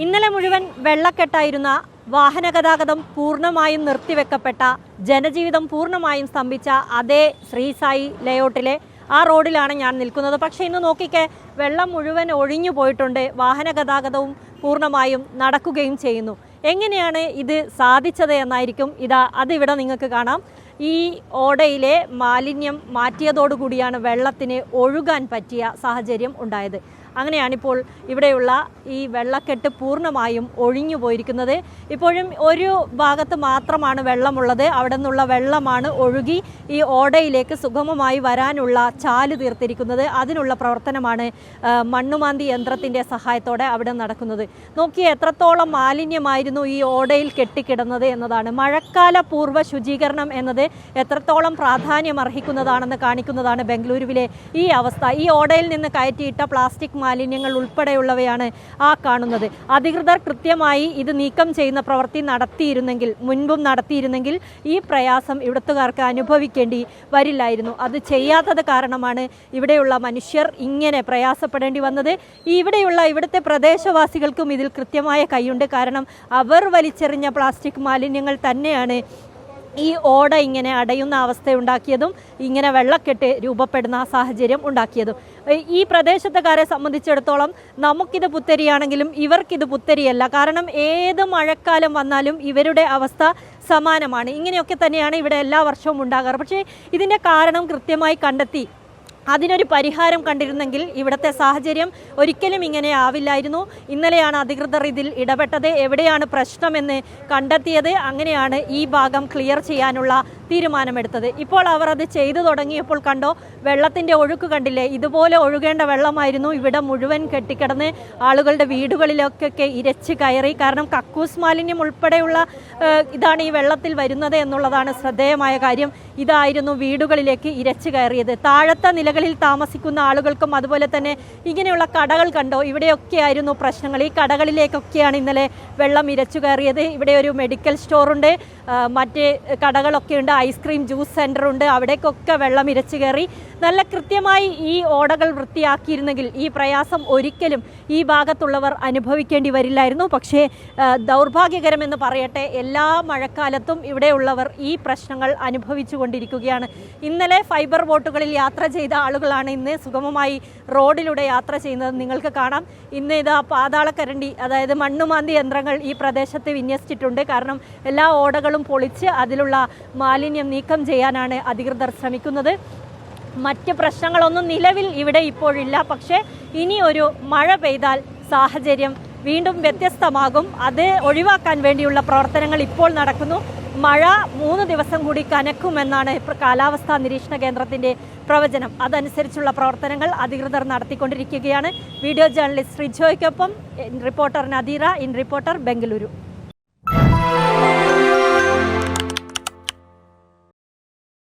ഇന്നലെ മുഴുവൻ വെള്ളക്കെട്ടായിരുന്ന വാഹന ഗതാഗതം പൂർണമായും നിർത്തിവെക്കപ്പെട്ട ജനജീവിതം പൂർണമായും സ്തംഭിച്ച അതേ ശ്രീസായി ലേഔട്ടിലെ ആ റോഡിലാണ് ഞാൻ നിൽക്കുന്നത്. പക്ഷേ ഇന്ന് നോക്കിക്കേ വെള്ളം മുഴുവൻ ഒഴിഞ്ഞു പോയിട്ടുണ്ട്. വാഹന ഗതാഗതവും പൂർണമായും നടക്കുകയും ചെയ്യുന്നു. എങ്ങനെയാണ് ഇത് സാധിച്ചത് എന്നായിരിക്കും ഇതാ അതിവിടെ നിങ്ങൾക്ക് കാണാം. ഈ ഓടയിലെ മാലിന്യം മാറ്റിയതോടുകൂടിയാണ് വെള്ളത്തിന് ഒഴുകാൻ പറ്റിയ സാഹചര്യം ഉണ്ടായത്. അങ്ങനെയാണിപ്പോൾ ഇവിടെയുള്ള ഈ വെള്ളക്കെട്ട് പൂർണമായും ഒഴിഞ്ഞു പോയിരിക്കുന്നത്. ഇപ്പോഴും ഒരു ഭാഗത്ത് മാത്രമാണ് വെള്ളമുള്ളത്. അവിടെ നിന്നുള്ള വെള്ളമാണ് ഒഴുകി ഈ ഓടയിലേക്ക് സുഗമമായി വരാനുള്ള ചാൽ തീർത്തിരിക്കുന്നത്. അതിനുള്ള പ്രവർത്തനമാണ് മണ്ണുമാന്തി യന്ത്രത്തിന്റെ സഹായത്തോടെ അവിടെ നടക്കുന്നത്. നോക്കി എത്രത്തോളം മാലിന്യമായിരുന്നു ഈ ഓടയിൽ കെട്ടിക്കിടന്നത് എന്നതാണ്. മഴക്കാല പൂർവ ശുചീകരണം എന്നത് എത്രത്തോളം പ്രാധാന്യം അർഹിക്കുന്നതാണെന്ന് കാണിക്കുന്നതാണ് ബംഗളൂരുവിലെ ഈ അവസ്ഥ. ഈ ഓടയിൽ നിന്ന് കയറ്റിയിട്ട പ്ലാസ്റ്റിക് മാലിന്യങ്ങൾ ഉൾപ്പെടെയുള്ളവയാണ് ആ കാണുന്നത്. അധികൃതർ കൃത്യമായി ഇത് നീക്കം ചെയ്യുന്ന പ്രവൃത്തി നടത്തിയിരുന്നെങ്കിൽ മുൻപും നടത്തിയിരുന്നെങ്കിൽ ഈ പ്രയാസം ഇവിടുത്തുകാർക്ക് അനുഭവിക്കേണ്ടി വരില്ലായിരുന്നു. അത് ചെയ്യാത്തത് കാരണമാണ് ഇവിടെയുള്ള മനുഷ്യർ ഇങ്ങനെ പ്രയാസപ്പെടേണ്ടി വന്നത്. ഈ ഇവിടെയുള്ള ഇവിടുത്തെ പ്രദേശവാസികൾക്കും ഇതിൽ കൃത്യമായ കൈയുണ്ട്. കാരണം അവർ വലിച്ചെറിഞ്ഞ പ്ലാസ്റ്റിക് മാലിന്യങ്ങൾ തന്നെയാണ് ഈ ഓട ഇങ്ങനെ അടയുന്ന അവസ്ഥയുണ്ടാക്കിയതും ഇങ്ങനെ വെള്ളക്കെട്ട് രൂപപ്പെടുന്ന സാഹചര്യം ഉണ്ടാക്കിയതും. ഈ പ്രദേശത്തുകാരെ സംബന്ധിച്ചിടത്തോളം നമുക്കിത് പുത്തരിയാണെങ്കിലും ഇവർക്കിത് പുത്തരിയല്ല. കാരണം ഏത് മഴക്കാലം വന്നാലും ഇവരുടെ അവസ്ഥ സമാനമാണ്. ഇങ്ങനെയൊക്കെ തന്നെയാണ് ഇവിടെ എല്ലാ വർഷവും ഉണ്ടാകാറ്. പക്ഷേ ഇതിന്റെ കാരണം കൃത്യമായി കണ്ടെത്തി അതിനൊരു പരിഹാരം കണ്ടിരുന്നെങ്കിൽ ഇവിടുത്തെ സാഹചര്യം ഒരിക്കലും ഇങ്ങനെ ആവില്ലായിരുന്നു. ഇന്നലെയാണ് അധികൃതർ ഇതിൽ ഇടപെട്ടത്. എവിടെയാണ് പ്രശ്നമെന്ന് കണ്ടെത്തിയത്? അങ്ങനെയാണ് ഈ ഭാഗം ക്ലിയർ ചെയ്യാനുള്ള തീരുമാനമെടുത്തത്. ഇപ്പോൾ അവർ അത് ചെയ്തു തുടങ്ങിയപ്പോൾ കണ്ടോ വെള്ളത്തിന്റെ ഒഴുക്ക് കണ്ടില്ലേ? ഇതുപോലെ ഒഴുകേണ്ട വെള്ളമായിരുന്നു ഇവിടെ മുഴുവൻ കെട്ടിക്കിടന്ന് ആളുകളുടെ വീടുകളിലൊക്കെ ഇരച്ച് കയറി. കാരണം കക്കൂസ് മാലിന്യം ഉൾപ്പെടെയുള്ള ഇതാണ് ഈ വെള്ളത്തിൽ വരുന്നത് എന്നുള്ളതാണ് ശ്രദ്ധേയമായ കാര്യം. ഇതായിരുന്നു വീടുകളിലേക്ക് ഇരച്ച് കയറിയത്. താഴത്തെ നിലകളിൽ താമസിക്കുന്ന ആളുകൾക്കും അതുപോലെ തന്നെ ഇങ്ങനെയുള്ള കടകൾ കണ്ടോ? ഇവിടെയൊക്കെയായിരുന്നു പ്രശ്നങ്ങൾ. ഈ കടകളിലേക്കൊക്കെയാണ് ഇന്നലെ വെള്ളം ഇരച്ചു കയറിയത്. ഇവിടെ ഒരു മെഡിക്കൽ സ്റ്റോറുണ്ട്. മറ്റ് കടകളൊക്കെ ഉണ്ട്. ഐസ്ക്രീം ജ്യൂസ് സെന്റർ ഉണ്ട് അവിടേക്കൊക്കെ വെള്ളം ഇരച്ചു കയറി നല്ല കൃത്യമായി ഈ ഓടകൾ വൃത്തിയാക്കിയിരുന്നെങ്കിൽ ഈ പ്രയാസം ഒരിക്കലും ഈ ഭാഗത്തുള്ളവർ അനുഭവിക്കേണ്ടി വരില്ലായിരുന്നു. പക്ഷേ ദൗർഭാഗ്യകരമെന്ന് പറയട്ടെ എല്ലാ മഴക്കാലത്തും ഇവിടെയുള്ളവർ ഈ പ്രശ്നങ്ങൾ അനുഭവിച്ചു കൊണ്ടിരിക്കുകയാണ് ഇന്നലെ ഫൈബർ ബോട്ടുകളിൽ യാത്ര ചെയ്ത ആളുകളാണ് ഇന്ന് സുഗമമായി റോഡിലൂടെ യാത്ര ചെയ്യുന്നത്. നിങ്ങൾക്ക് കാണാം. ഇന്ന് ഇതാ പാതാളക്കരണ്ടി അതായത് മണ്ണുമാന്തി യന്ത്രങ്ങൾ ഈ പ്രദേശത്ത് വിന്യസിച്ചിട്ടുണ്ട്. കാരണം എല്ലാ ഓടകളും പൊളിച്ച് അതിലുള്ള മാലിന്യം നീക്കം ചെയ്യാനാണ് അധികൃതർ ശ്രമിക്കുന്നത്. മറ്റ് പ്രശ്നങ്ങളൊന്നും നിലവിൽ ഇവിടെ ഇപ്പോഴില്ല. പക്ഷേ ഇനി ഒരു മഴ പെയ്താൽ സാഹചര്യം വീണ്ടും വ്യത്യസ്തമാകും. അത് ഒഴിവാക്കാൻ വേണ്ടിയുള്ള പ്രവർത്തനങ്ങൾ ഇപ്പോൾ നടക്കുന്നു. മഴ മൂന്ന് ദിവസം കൂടി കനക്കുമെന്നാണ് കാലാവസ്ഥാ നിരീക്ഷണ കേന്ദ്രത്തിന്റെ പ്രവചനം. അതനുസരിച്ചുള്ള പ്രവർത്തനങ്ങൾ അധികൃതർ നടത്തിക്കൊണ്ടിരിക്കുകയാണ്. Video journalist റിജോയ്ക്കൊപ്പം reporter Nadeera in reporter Bengaluru.